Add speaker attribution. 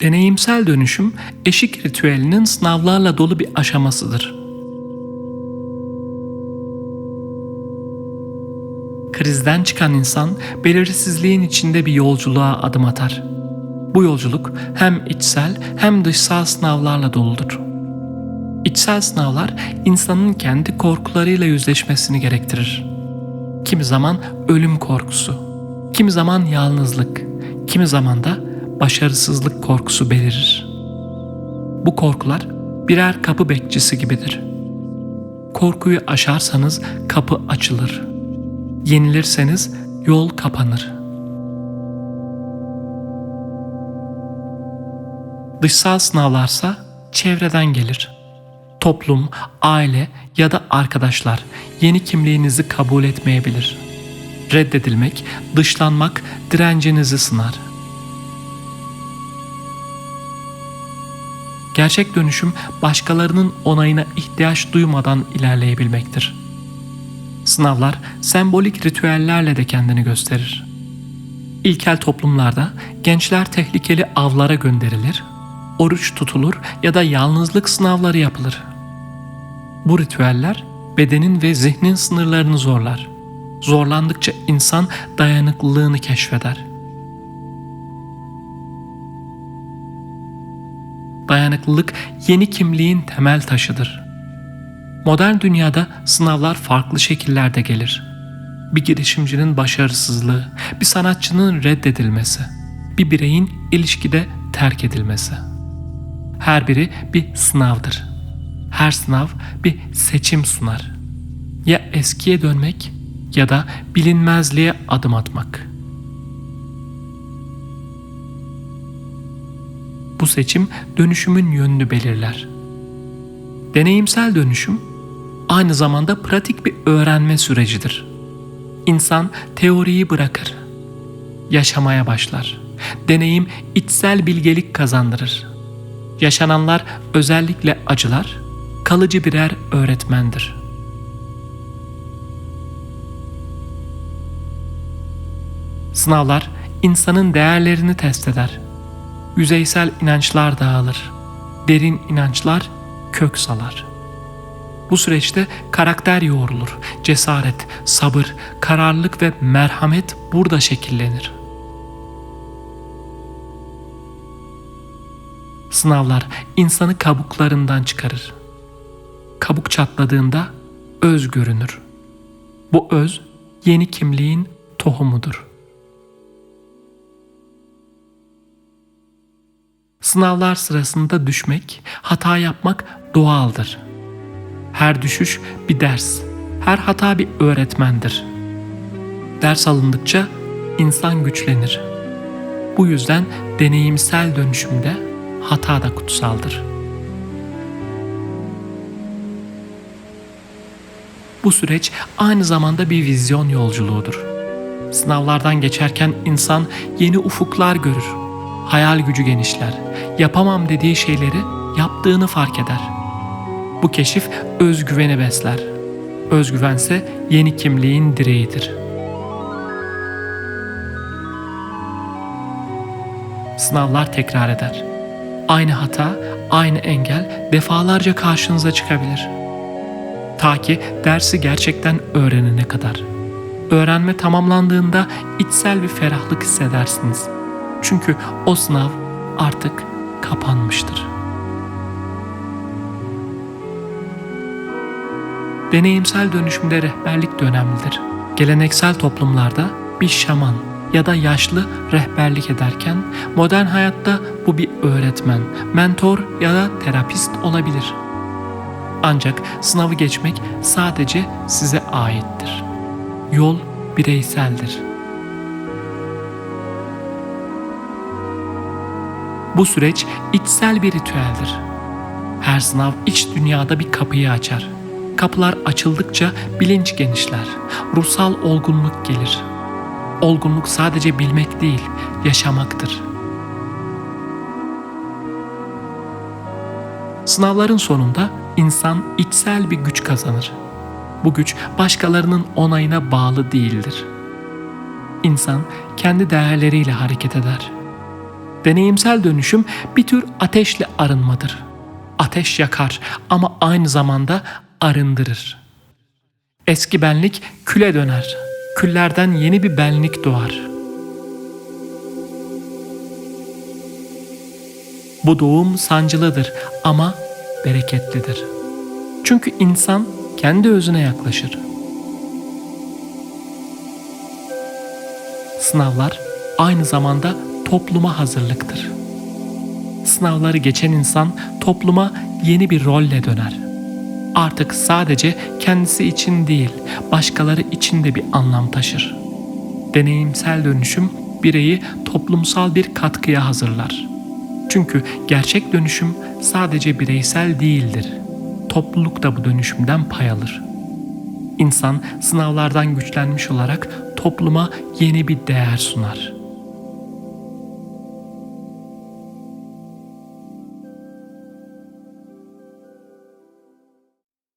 Speaker 1: Deneyimsel dönüşüm eşik ritüelinin sınavlarla dolu bir aşamasıdır. Krizden çıkan insan belirsizliğin içinde bir yolculuğa adım atar. Bu yolculuk hem içsel hem dışsal sınavlarla doludur. İçsel sınavlar insanın kendi korkularıyla yüzleşmesini gerektirir. Kimi zaman ölüm korkusu, kimi zaman yalnızlık, kimi zaman da başarısızlık korkusu belirir. Bu korkular birer kapı bekçisi gibidir. Korkuyu aşarsanız kapı açılır. Yenilirseniz yol kapanır. Dışsal sınavlarsa çevreden gelir. Toplum, aile ya da arkadaşlar yeni kimliğinizi kabul etmeyebilir. Reddedilmek, dışlanmak direncinizi sınar. Gerçek dönüşüm başkalarının onayına ihtiyaç duymadan ilerleyebilmektir. Sınavlar sembolik ritüellerle de kendini gösterir. İlkel toplumlarda gençler tehlikeli avlara gönderilir, oruç tutulur ya da yalnızlık sınavları yapılır. Bu ritüeller bedenin ve zihnin sınırlarını zorlar. Zorlandıkça insan dayanıklılığını keşfeder. Dayanıklılık yeni kimliğin temel taşıdır. Modern dünyada sınavlar farklı şekillerde gelir. Bir girişimcinin başarısızlığı, bir sanatçının reddedilmesi, bir bireyin ilişkide terk edilmesi. Her biri bir sınavdır. Her sınav bir seçim sunar. Ya eskiye dönmek ya da bilinmezliğe adım atmak. Bu seçim dönüşümün yönünü belirler. Deneyimsel dönüşüm aynı zamanda pratik bir öğrenme sürecidir. İnsan teoriyi bırakır, yaşamaya başlar. Deneyim içsel bilgelik kazandırır. Yaşananlar özellikle acılar, kalıcı birer öğretmendir. Sınavlar insanın değerlerini test eder. Yüzeysel inançlar dağılır. Derin inançlar kök salar. Bu süreçte karakter yoğrulur. Cesaret, sabır, kararlılık ve merhamet burada şekillenir. Sınavlar insanı kabuklarından çıkarır. Kabuk çatladığında öz görünür. Bu öz yeni kimliğin tohumudur. Sınavlar sırasında düşmek, hata yapmak doğaldır. Her düşüş bir ders, her hata bir öğretmendir. Ders alındıkça insan güçlenir. Bu yüzden deneyimsel dönüşümde hata da kutsaldır. Bu süreç aynı zamanda bir vizyon yolculuğudur. Sınavlardan geçerken insan yeni ufuklar görür. Hayal gücü genişler. Yapamam dediği şeyleri yaptığını fark eder. Bu keşif özgüveni besler. Özgüvense yeni kimliğin direğidir. Sınavlar tekrar eder. Aynı hata, aynı engel defalarca karşınıza çıkabilir. Ta ki dersi gerçekten öğrenene kadar. Öğrenme tamamlandığında içsel bir ferahlık hissedersiniz. Çünkü o sınav artık kapanmıştır. Deneyimsel dönüşümde rehberlik de önemlidir. Geleneksel toplumlarda bir şaman ya da yaşlı rehberlik ederken modern hayatta bu bir öğretmen, mentor ya da terapist olabilir. Ancak sınavı geçmek sadece size aittir. Yol bireyseldir. Bu süreç içsel bir ritüeldir. Her sınav iç dünyada bir kapıyı açar. Kapılar açıldıkça bilinç genişler, ruhsal olgunluk gelir. Olgunluk sadece bilmek değil, yaşamaktır. Sınavların sonunda insan içsel bir güç kazanır. Bu güç başkalarının onayına bağlı değildir. İnsan kendi değerleriyle hareket eder. Deneyimsel dönüşüm bir tür ateşle arınmadır. Ateş yakar ama aynı zamanda arındırır. Eski benlik küle döner. Küllerden yeni bir benlik doğar. Bu doğum sancılıdır ama bereketlidir. Çünkü insan kendi özüne yaklaşır. Sınavlar aynı zamanda topluma hazırlıktır. Sınavları geçen insan topluma yeni bir rolle döner. Artık sadece kendisi için değil, başkaları için de bir anlam taşır. Deneyimsel dönüşüm bireyi toplumsal bir katkıya hazırlar. Çünkü gerçek dönüşüm sadece bireysel değildir. Topluluk da bu dönüşümden pay alır. İnsan sınavlardan güçlenmiş olarak topluma yeni bir değer sunar.